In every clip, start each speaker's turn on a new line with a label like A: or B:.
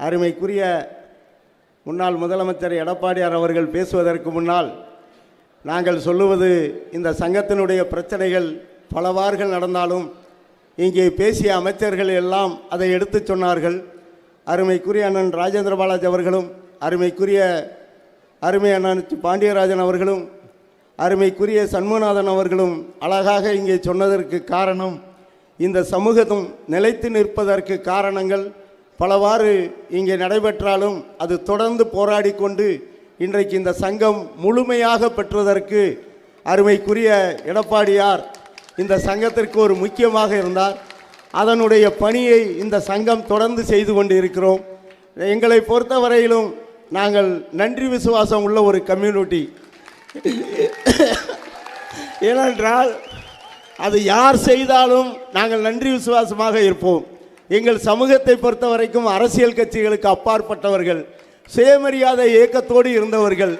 A: அருமைக்குரிய முன்னாள் முதலமைச்சர் எடப்பாடியார் அவர்கள் பேசுவதற்கு முன்னால் நாங்கள் சொல்லுவது இந்த சங்கத்தினுடைய பிரச்சனைகள் பலவார்கள் நடந்தாலும் இங்கே பேசிய அமைச்சர்கள் எல்லாம் அதை எடுத்துச் சொன்னார்கள். அருமைக்குரிய அண்ணன் ராஜேந்திர பாலாஜி அவர்களும் அருமைக்குரிய அருமை அண்ணன் பாண்டியராஜன் அவர்களும் அருமைக்குரிய சண்முகநாதன் அவர்களும் அழகாக இங்கே சொன்னதற்கு காரணம் இந்த சமூகத்தும் நிலைத்து நிற்பதற்கு காரணங்கள் பலவாறு இங்கே நடைபெற்றாலும் அது தொடர்ந்து போராடி கொண்டு இன்றைக்கு இந்த சங்கம் முழுமையாக பெற்றுவதற்கு அருமைக்குரிய எடப்பாடியார் இந்த சங்கத்திற்கு ஒரு முக்கியமாக இருந்தார். அதனுடைய பணியை இந்த சங்கம் தொடர்ந்து செய்து கொண்டு இருக்கிறோம் எங்களை பொறுத்தவரையிலும் நாங்கள் நன்றி விசுவாசம் உள்ள ஒரு கம்யூனிட்டி. ஏனென்றால் அது யார் செய்தாலும் நாங்கள் நன்றி விசுவாசமாக இருப்போம். எங்கள் சமூகத்தை பொறுத்த வரைக்கும் அரசியல் கட்சிகளுக்கு அப்பாற்பட்டவர்கள் சுயமரியாதை இயக்கத்தோடு இருந்தவர்கள்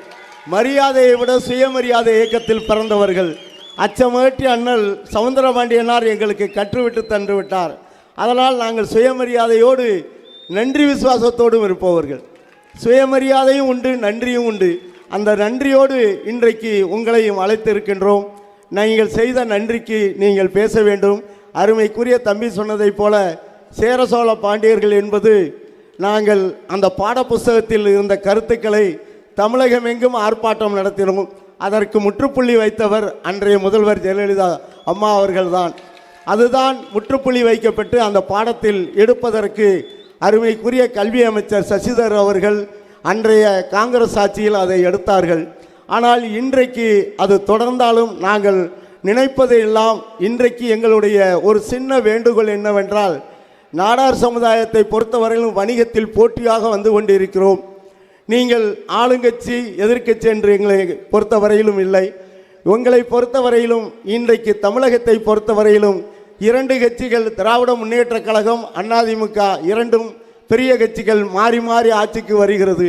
A: மரியாதையை விட சுயமரியாதை இயக்கத்தில் பிறந்தவர்கள். அச்சமேற்றி அண்ணல் சவுந்தரபாண்டியனார் எங்களுக்கு கற்றுவிட்டு தந்து விட்டார். அதனால் நாங்கள் சுயமரியாதையோடு நன்றி விசுவாசத்தோடும் இருப்பவர்கள். சுயமரியாதையும் உண்டு நன்றியும் உண்டு. அந்த நன்றியோடு இன்றைக்கு உங்களையும் அழைத்திருக்கின்றோம். நீங்கள் செய்த நன்றிக்கு நீங்கள் பேச வேண்டும். அருமைக்குரிய தம்பி சொன்னதைப் போல சேர சோழ பாண்டியர்கள் என்பது நாங்கள் அந்த பாடப்புஸ்தகத்தில் இருந்த கருத்துக்களை தமிழகம் எங்கும் ஆர்ப்பாட்டம் நடத்தினோம். அதற்கு முற்றுப்புள்ளி வைத்தவர் அன்றைய முதல்வர் ஜெயலலிதா அம்மா அவர்கள்தான். அதுதான் முற்றுப்புள்ளி வைக்கப்பட்டு அந்த பாடத்தில் எடுப்பதற்கு அருமைக்குரிய கல்வி அமைச்சர் சசிதர் அவர்கள் அன்றைய காங்கிரஸ் ஆட்சியில் அதை எடுத்தார்கள். ஆனால் இன்றைக்கு அது தொடர்ந்தாலும் நாங்கள் நினைப்பதையெல்லாம் இன்றைக்கு எங்களுடைய ஒரு சின்ன வேண்டுகோள் என்னவென்றால் நாடார் சமுதாயத்தை பொறுத்தவரையிலும் வணிகத்தில் போட்டியாக வந்து கொண்டிருக்கிறோம். நீங்கள் ஆளுங்கட்சி எதிர்க்கட்சி என்று எங்களை பொறுத்தவரையிலும் இல்லை. உங்களை பொறுத்தவரையிலும் இன்றைக்கு தமிழகத்தை பொறுத்தவரையிலும் இரண்டு கட்சிகள் திராவிட முன்னேற்ற கழகம் அதிமுக இரண்டும் பெரிய கட்சிகள் மாறி மாறி ஆட்சிக்கு வருகிறது.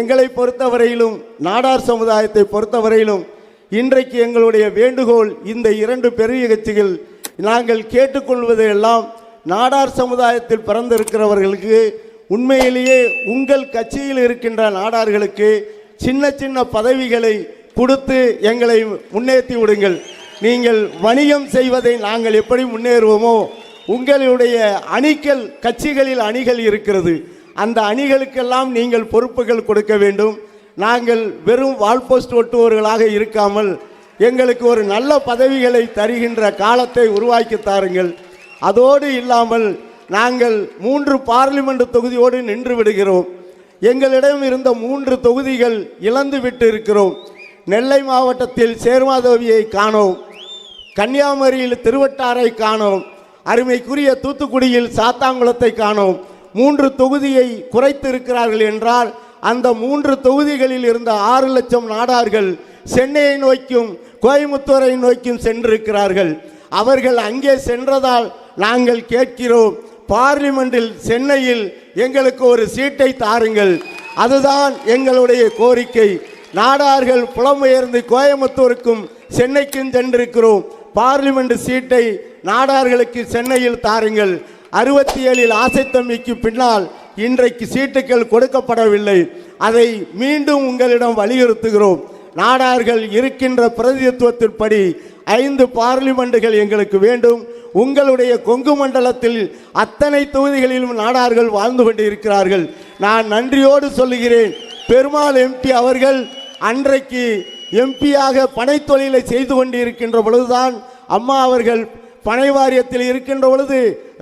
A: எங்களை பொறுத்தவரையிலும் நாடார் சமுதாயத்தை பொறுத்தவரையிலும் இன்றைக்கு எங்களுடைய வேண்டுகோள் இந்த இரண்டு பெரிய கட்சிகள் நாங்கள் கேட்டுக்கொள்வது எல்லாம் நாடார் சமுதாயத்தில் பிறந்திருக்கிறவர்களுக்கு உண்மையிலேயே உங்கள் கட்சியில் இருக்கின்ற நாடார்களுக்கு சின்ன சின்ன பதவிகளை கொடுத்து எங்களை முன்னேற்றி விடுங்கள். நீங்கள் வணிகம் செய்வதை நாங்கள் எப்படி முன்னேறுவோமோ உங்களுடைய அணிகள் கட்சிகளில் அணிகள் இருக்கிறது. அந்த அணிகளுக்கெல்லாம் நீங்கள் பொறுப்புகள் கொடுக்க வேண்டும். நாங்கள் வெறும் வால் போஸ்ட் ஒட்டுவர்களாக இருக்காமல் எங்களுக்கு ஒரு நல்ல பதவிகளை தருகின்ற காலத்தை உருவாக்கி தாருங்கள். அதோடு இல்லாமல் நாங்கள் மூன்று பார்லிமெண்ட் தொகுதியோடு நின்று விடுகிறோம். எங்களிடம் இருந்த மூன்று தொகுதிகள் இழந்து விட்டு இருக்கிறோம் நெல்லை மாவட்டத்தில் சேர்மாதேவியை காணோம். கன்னியாகுமரியில் திருவட்டாரை காணோம். அருமைக்குரிய தூத்துக்குடியில் சாத்தாங்குளத்தை காணோம். மூன்று தொகுதியை குறைத்து இருக்கிறார்கள் என்றால் அந்த மூன்று தொகுதிகளில் இருந்த ஆறு லட்சம் நாடார்கள் சென்னையை நோக்கியும் கோயமுத்தூரை நோக்கியும் சென்றிருக்கிறார்கள். அவர்கள் அங்கே சென்றதால் நாங்கள் கேட்கிறோம். பார்லிமெண்டில் சென்னையில் எங்களுக்கு ஒரு சீட்டை தாருங்கள். அதுதான் எங்களுடைய கோரிக்கை. நாடார்கள் புலம்பெயர்ந்து கோயம்புத்தூருக்கும் சென்னைக்கும் சென்றிருக்கிறோம். பார்லிமெண்ட் சீட்டை நாடார்களுக்கு சென்னையில் தாருங்கள். அறுபத்தி ஏழில் ஆசைத்தம்பிக்கு பின்னால் இன்றைக்கு சீட்டுகள் கொடுக்கப்படவில்லை. அதை மீண்டும் உங்களிடம் வலியுறுத்துகிறோம். நாடார்கள் இருக்கின்ற பிரதிநிதித்துவத்தின்படி ஐந்து பார்லிமெண்ட்டுகள் எங்களுக்கு வேண்டும். உங்களுடைய கொங்கு மண்டலத்தில் அத்தனை தொகுதிகளிலும் நாடார்கள் வாழ்ந்து கொண்டு இருக்கிறார்கள் நான் நன்றியோடு சொல்லுகிறேன். பெருமாள் எம்பி அவர்கள் அன்றைக்கு எம்பியாக பனைத்தொழிலை செய்து கொண்டிருக்கின்ற பொழுதுதான் அம்மா அவர்கள் பனை வாரியத்தில் இருக்கின்ற பொழுது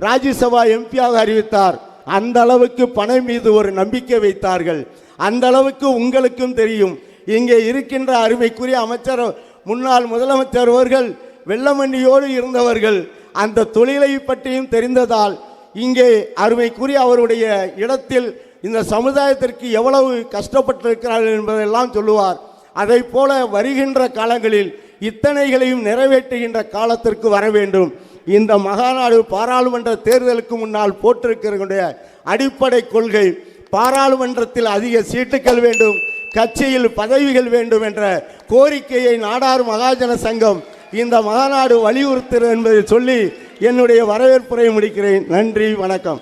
A: ராஜ்யசபா எம்பியாக அறிவித்தார். அந்த அளவுக்கு பனை மீது ஒரு நம்பிக்கை வைத்தார்கள். அந்த அளவுக்கு உங்களுக்கும் தெரியும். இங்கே இருக்கின்ற அருமைக்குரிய அமைச்சர் முன்னாள் முதலமைச்சர் அவர்கள் வெள்ளமண்டியோடு இருந்தவர்கள். அந்த தொழிலை பற்றியும் தெரிந்ததால் இங்கே அருமைக்குரிய அவருடைய இடத்தில் இந்த சமுதாயத்திற்கு எவ்வளவு கஷ்டப்பட்டிருக்கிறார்கள் என்பதெல்லாம் சொல்லுவார். அதை போல வருகின்ற காலங்களில் இத்தனைகளையும் நிறைவேற்றுகின்ற காலத்திற்கு வர வேண்டும். இந்த மகாநாடு பாராளுமன்ற தேர்தலுக்கு முன்னால் போட்டிருக்கிற அடிப்படை கொள்கை பாராளுமன்றத்தில் அதிக சீட்டுக்கள் வேண்டும். கட்சியில் பதவிகள் வேண்டும் என்ற கோரிக்கையை நாடார் மகாஜன சங்கம் இந்த மகாநாடு வலியுறுத்துகிறது என்பதை சொல்லி என்னுடைய வரவேற்புரை முடிக்கிறேன். நன்றி வணக்கம்.